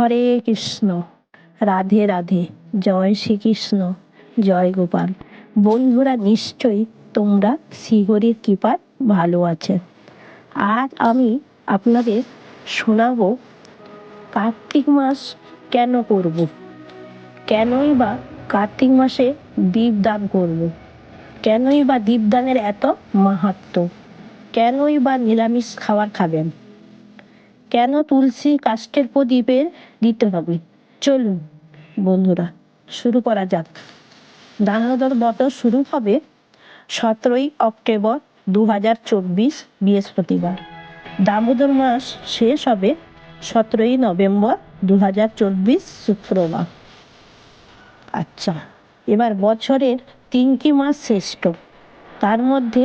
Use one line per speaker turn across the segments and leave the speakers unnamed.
হরে কৃষ্ণ। রাধে রাধে। জয় শ্রীকৃষ্ণ। জয় গোপাল। বন্ধুরা, নিশ্চয়ই তোমরা শ্রীহরির কৃপায় ভালো আছে। আর আমি আপনাদের শোনাবো, কার্তিক মাস কেন করব? কেনই বা কার্তিক মাসে দীপদান করব? কেনই বা দীপদানের এত মাহাত্ম্য? কেনই বা নিরামিষ খাবার খাবেন? কেন তুলসী কাষ্ঠের প্রদীপের দিতে হবে চলুন, বন্ধুরা, শুরু করা যাক। দামোদর ব্রত শুরু হবে সতেরোই অক্টোবর দু হাজার চব্বিশ বৃহস্পতিবার। দামোদর মাস শেষ হবে সতেরোই নভেম্বর দু হাজার চব্বিশ শুক্রবার। আচ্ছা এবার বছরের তিনটি মাস শ্রেষ্ঠ। তার মধ্যে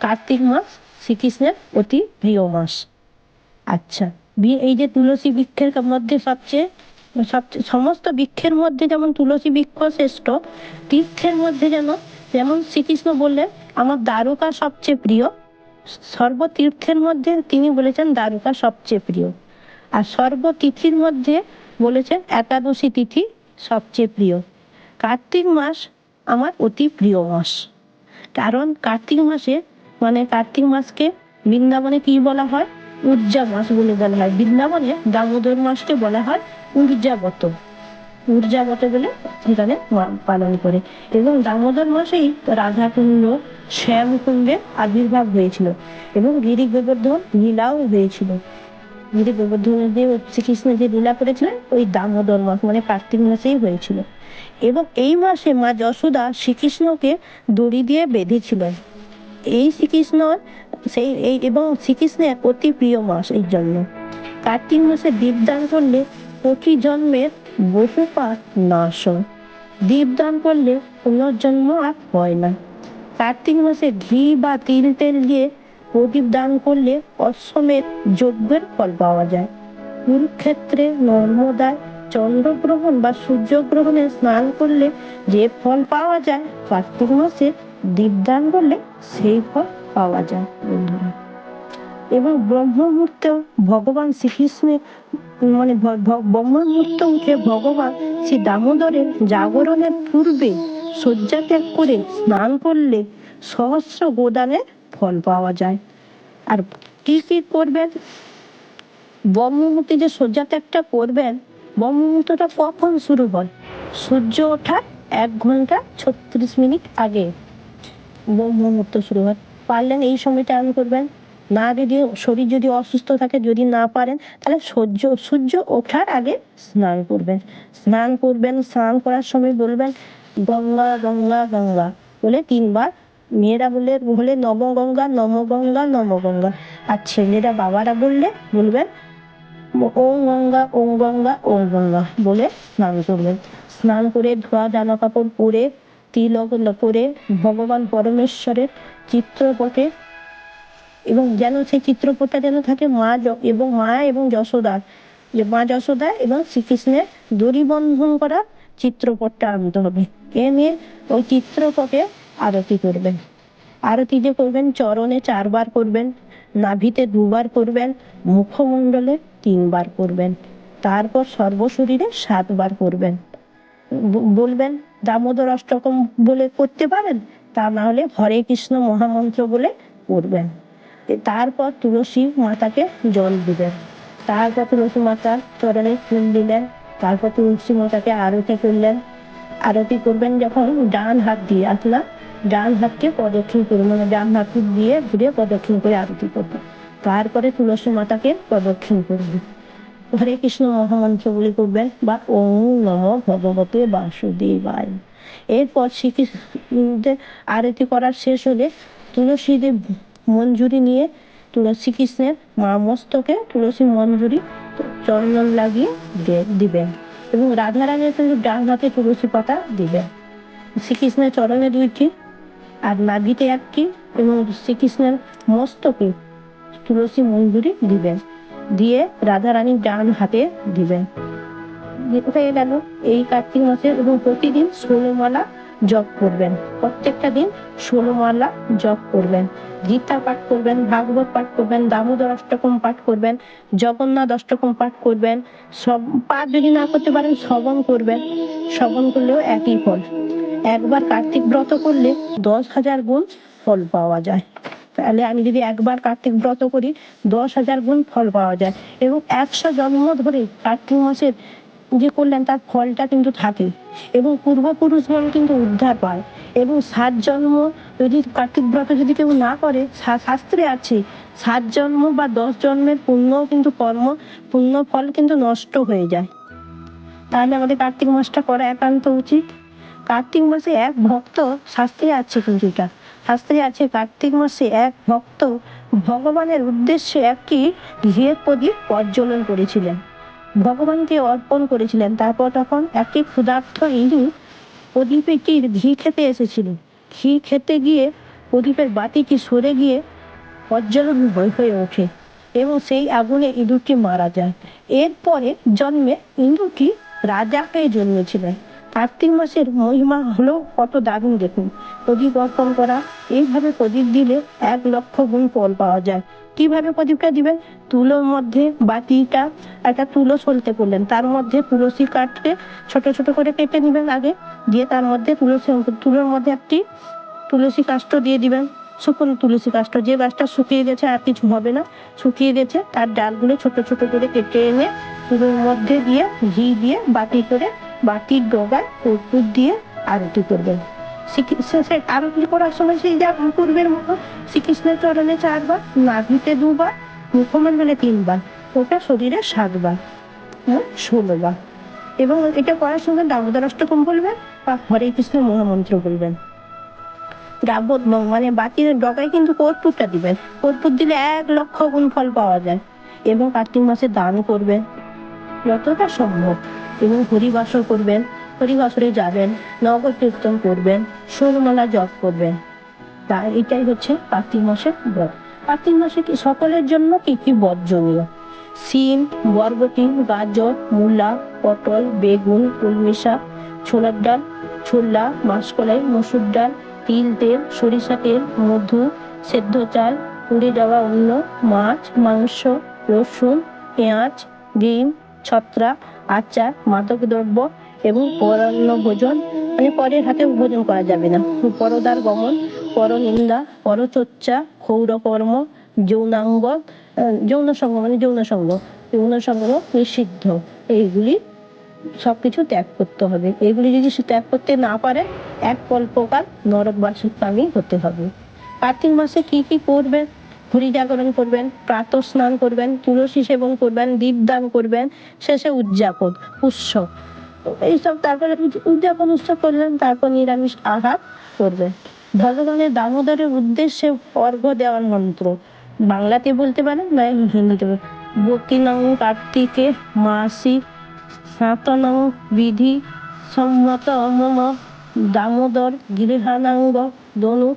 কার্তিক মাস, শ্রীকৃষ্ণের অতি প্রিয় মাস। আচ্ছা। এই যে তুলসী বৃক্ষের মধ্যে সবচেয়ে সবচেয়ে, সমস্ত বৃক্ষের মধ্যে যেমন তুলসী বৃক্ষ শ্রেষ্ঠ, তীর্থের মধ্যে যেন, যেমন শ্রীকৃষ্ণ বললেন, আমার দ্বারকা সবচেয়ে প্রিয়। সর্বতীর্থের মধ্যে তিনি বলেছেন দ্বারকা সবচেয়ে প্রিয়। আর সর্বতিথির মধ্যে বলেছেন একাদশী তিথি সবচেয়ে প্রিয়। কার্তিক মাস আমার অতি প্রিয় মাস। কারণ কার্তিক মাসে মানে কার্তিক মাসকে বৃন্দাবনে কি বলা হয়? উর্জা মাস বলে বলা হয়। বৃন্দাবনে দামোদর মাসকে বলা হয় ঊর্জাবত ঊর্জাবত বলে সেখানে পালন করে। এবং দামোদর মাসেই রাধাকুণ্ড, শ্যামকুণ্ডের আবির্ভাব হয়েছিল এবং গিরি গোবর্ধন লীলাও হয়েছিল। গিরি গোবর্ধনের যে শ্রীকৃষ্ণ যে লীলা করেছিলেন, ওই দামোদর মাস মানে কার্তিক মাসেই হয়েছিল। এবং এই মাসে মা যশোদা শ্রীকৃষ্ণকে দড়ি দিয়ে বেঁধেছিলেন। এই শ্রীকৃষ্ণ, সেই, এই এবং শ্রীকৃষ্ণের অতি প্রিয় মাস এই জন্য। কার্তিক মাসে দীপদান করলে প্রতি জন্মের বহু পাপ নাশ হয়। দীপদান করলে পুনর্জন্ম আর হয় না। কার্তিক মাসে ঘি বা তিল তেল দিয়ে প্রদীপ দান করলে অশ্বমেধ যজ্ঞের ফল পাওয়া যায়। কুরুক্ষেত্রে নর্মদায় চন্দ্রগ্রহণ বা সূর্যগ্রহণে স্নান করলে যে ফল পাওয়া যায়, কার্তিক মাসে দীপদান করলে সেই ফল পাওয়া যায় বন্ধুরা। এবং ব্রহ্ম মুহূর্তেও ভগবান শ্রীকৃষ্ণের মানে ভ- ভ- ব্রহ্ম মুহূর্তে উঠে ভগবান শ্রী দামোদরের জাগরণের পূর্বে শয্যা ত্যাগ করে স্নান করলে সহস্র গোদানের ফল পাওয়া যায়। আর কি কি করবেন? ব্রহ্মমুহূর্তে যে শয্যা ত্যাগটা করবেন ব্রহ্মমুহূর্তটা কখন শুরু হয়? সূর্য ওঠার এক ঘণ্টা ছত্রিশ মিনিট আগে। ব্রহ্মমুহূর্ত শুরু হয়। পারলেন এই সময়টা আন করবেন, না যদি শরীর যদি অসুস্থ থাকে, যদি না পারেন, তাহলে সূর্য সূর্য ওঠার আগে স্নান করবেন। স্নান করবেন, স্নান করার সময় বলবেন, গঙ্গা গঙ্গা গঙ্গা বলে তিনবার, মেয়েরা বললে বলে নবগঙ্গা নমগঙ্গা নমগঙ্গা আর ছেলেরা বাবারা বললে, বলবেন, ওম গঙ্গা ওম গঙ্গা ওম গঙ্গা বলে স্নান করবেন। স্নান করে ধোয়া জামা কাপড় পরে তিলক পরে ভগবান পরমেশ্বরের চিত্রপটে এবং যেন সেই চিত্রপটটা যেন থাকে মা এবং মা এবং যশোদার যে মা যশোদা এবং শ্রীকৃষ্ণের দড়ি বন্ধন করা চিত্রপটটা আনতে হবে। এনে ওই চিত্রপটে আরতি করবেন। আরতি যে করবেন চরণে চারবার করবেন নাভিতে দুবার করবেন মুখমণ্ডলে তিনবার করবেন তারপর সর্বশরীরে সাতবার করবেন। বলবেন দামোদর অষ্টকম বলে করতে পারেন, তা না হলে হরে কৃষ্ণ মহামন্ত্র বলে করবেন। তারপর তুলসী মাতাকে জল দিবেন। তারপর তুলসী মাতার চরণে ফুল দিলেন, তারপর তুলসী মাতাকে আরতি করলেন। আরতি করবেন যখন ডান হাত দিয়ে আপনার ডান হাতকে প্রদক্ষিণ করবেন মানে ডান হাত দিয়ে ঘুরে প্রদক্ষিণ করে আরতি করবেন। তারপরে তুলসী মাতাকে প্রদক্ষিণ করবেন। হরে কৃষ্ণ মহামন্ত্র বলে করবেন বা ওম নম ভগবতে বাসুদেবায়। এরপর শ্রীকৃষ্ণদের আরতি করার শেষ হলে তুলসীদেব মঞ্জুরি নিয়ে তুলসী কৃষ্ণের মস্তকে তুলসী মঞ্জুরি চন্দন লাগিয়ে দিবেন এবং রাধারানীর কিন্তু ডান হাতে তুলসী পাতা দিবেন। শ্রীকৃষ্ণের চরণে দুইটি, আর নাভিতে একটি এবং শ্রীকৃষ্ণের মস্তকে তুলসী মঞ্জুরি দিবেন। দিয়ে রাধা রাধারানীর ডান হাতে দিবেন হয়ে গেল। এই কার্তিক মাসে এবং প্রতিদিন ষোলোমালা জপ করবেন। প্রত্যেকটা দিন ষোলোমালা জপ করবেন। গীতা পাঠ করবেন, ভাগবত পাঠ করবেন, দামোদর অষ্টকম পাঠ করবেন, জগন্নাথ অষ্টকম পাঠ করবেন, সব পাঠ যদি না করতে পারেন শ্রবণ করবেন। শ্রবণ করলেও একই ফল। একবার কার্তিক ব্রত করলে দশ হাজার গুণ ফল পাওয়া যায়। তাহলে আমি যদি একবার কার্তিক ব্রত করি, দশ হাজার গুণ ফল পাওয়া যায়। এবং একশো জন্ম ধরে কার্তিক মাসের যে করলেন তার ফলটা কিন্তু থাকে। এবং পূর্বপুরুষগণ কিন্তু উদ্ধার পায়। এবং সাত জন্ম যদি কার্তিক ব্রত যদি কেউ না করে শাস্ত্রে আছে, সাত জন্ম বা দশ জন্মের পুণ্য কিন্তু কর্ম, পুণ্য ফল কিন্তু নষ্ট হয়ে যায়। তাহলে আমাদের কার্তিক মাসটা করা একান্ত উচিত। কার্তিক মাসে এক ভক্ত শাস্ত্রে আছে কিন্তু এটা শাস্ত্রে আছে কার্তিক মাসে এক ভক্ত ভগবানের উদ্দেশ্যে একটি ঘিয়ের প্রদীপ প্রজ্বলন করেছিলেন। ভগবানকে অর্পণ করেছিলেন। তারপর তখন একটি ক্ষুধার্ত ইঁদুর প্রদীপটির ঘি খেতে এসেছিল। ঘি খেতে গিয়ে প্রদীপের বাতিটি সরে গিয়ে প্রজ্বলন হয়ে হয়ে ওঠে এবং সেই আগুনে ইঁদুরটি মারা যায়। এরপরে জন্মে ইঁদুরটি রাজা হয়ে জন্মেছিলেন। কার্তিক মাসের মহিমা হলো কত দারুণ দেখুন। প্রদীপ অর্পণ করা, এইভাবে প্রদীপ দিলে এক লক্ষ গুণ ফল পাওয়া যায়। কীভাবে প্রদীপটা দিবেন? তুলোর মধ্যে বাতিটা, একটা তুলো সলতে করলেন। তার মধ্যে তুলসী কাটকে ছোট ছোট করে কেটে নেবেন আগে। দিয়ে তার মধ্যে তুলসী তুলোর মধ্যে একটি তুলসী কাষ্ঠ দিয়ে দিবেন। শুকনো তুলসী কাষ্ঠ যে গাছটা শুকিয়ে গেছে আর কিছু হবে না। শুকিয়ে গেছে, তার ডালগুলো ছোট ছোট করে কেটে এনে তুলোর মধ্যে দিয়ে ঘি দিয়ে বাটি করে বাটির ডগায় কর্পূর দিয়ে আরতি করবেন শ্রী- শেষে আরতি করার সময় সেই যা পূর্বের মতো শ্রীকৃষ্ণের চরণে চারবার নাভিতে দুবার মুখমণ্ডলে তিনবার ওটা শরীরে সাতবার হুম, ষোলোবার। এবং এটা করার সঙ্গে দামোদর অষ্টকম বলবেন বা হরে কৃষ্ণ মহামন্ত্র বলবেন। রাবত মানে বাতির ডগায় কিন্তু কর্পূরটা দিবেন। কর্পূর দিলে এক লক্ষ গুণ ফল পাওয়া যায়। এবং কার্তিক মাসে দান করবেন। যতটা সম্ভব। এবং হরিবাসর করবেন, হরিবাসরে যাবেন, নগর কীর্তন করবেন ষোলমালা জপ করবেন। তা এটাই হচ্ছে কার্তিক মাসের ব্রত। কার্তিক মাসে কি সকলের জন্য কি কি বর্জনীয় সিম, বরবটি, গাজর, মূলা, পটল, বেগুন কলমি শাক ছোলার ডাল, ছোলা, মাসকলাই, মসুর ডাল, তিল তেল, সরিষা তেল, মধু, সেদ্ধ চাল, পুড়ে যাওয়া অন্য মাছ, মাংস, রসুন, পেঁয়াজ, ডিম ছত্রাক আচার মাদক দ্রব্য এবং পরান্ন ভোজন মানে পরের হাতে ভোজন করা যাবে না। পরদার গমন, পরনিন্দা, পরচর্চা, ক্ষৌরকর্ম, যৌনাঙ্গ যৌন সঙ্গ মানে যৌন সঙ্গ যৌন সঙ্গ নিষিদ্ধ। এইগুলি সবকিছু ত্যাগ করতে হবে। এগুলি যদি ত্যাগ করতে না পারে, এক কল্পকাল নরকবাসী হতে হবে। কার্তিক মাসে কি কি করবেন হরি জাগরণ করবেন, প্রাত স্নান করবেন, তুলসী সেবন করবেন, দীপদান করবেন, শেষে উদযাপন, উৎসব। এইসব তারপরে উদযাপন, উৎসব করলেন তারপর নিরামিষ আহার করবেন। ভগবানের দামোদরের উদ্দেশ্যে অর্ঘ্য দেওয়ার মন্ত্র। বাংলাতে বলতে পারেন বা হিন্দিতে বকিনং কার্তিকে মাসি স্নাতনং বিধি সম্মত মম দামোদর গৃহানাঙ্গ দনু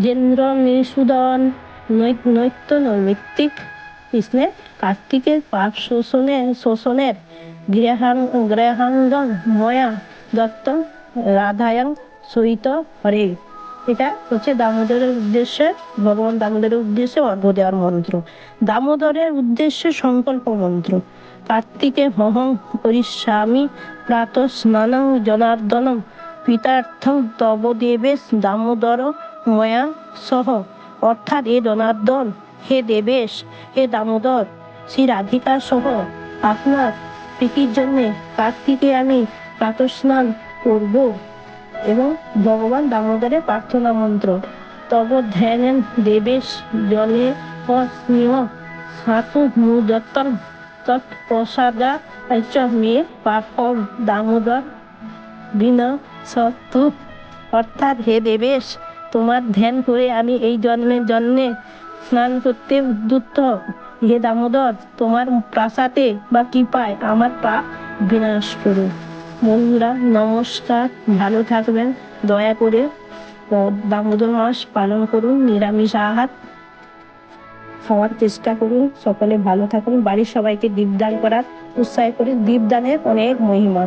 জেন্দ্র নিষুদন নৈ- নৈত্য নৈমিত্তিক কৃষ্ণের কার্তিকের পাপ শোষণে শোষণের গৃহাং গৃহাঙ্গন ময়া দত্ত রাধায়ং সহিত হরে। এটা হচ্ছে দামোদরের উদ্দেশ্যে, ভগবান দামোদরের উদ্দেশ্যে অর্ঘ্য দেওয়ার মন্ত্র। দামোদরের উদ্দেশ্যে সংকল্প মন্ত্র। কার্তিকে হহং করিষ্যামি প্রাত স্নানং জনার্দনং পিতার্থং তব দেবেশ দামোদর ময়া সহ। অর্থাৎ হে জনার্দন, হে দেবেশ, হে দামোদর, শ্রী রাধিকা সহ আপনার প্রীতির জন্যে কার্তিকে আমি প্রাতঃস্নান করব এবং ভগবান দামোদরের প্রার্থনা মন্ত্র। তব ধ্যানেন দেবেশ জলে স্নেহ সাতু মুদত্তম তৎপ্রসাদা পাপম দামোদর বিনা অর্থাৎ হে দেবেশ তোমার ধ্যান করে আমি এই জন্মের জন্যে স্নান করতে উদ্যুত। হে দামোদর, তোমার প্রাসাদে বা কৃপায় আমার পাপ বিনাশ করুন বন্ধুরা, নমস্কার। ভালো থাকবেন। দয়া করে দামোদর মাস পালন করুন, নিরামিষ আহার খাওয়ার চেষ্টা করুন। সকলে ভালো থাকুন। বাড়ির সবাইকে দীপদান করার উৎসাহ করে দীপদানের অনেক মহিমা।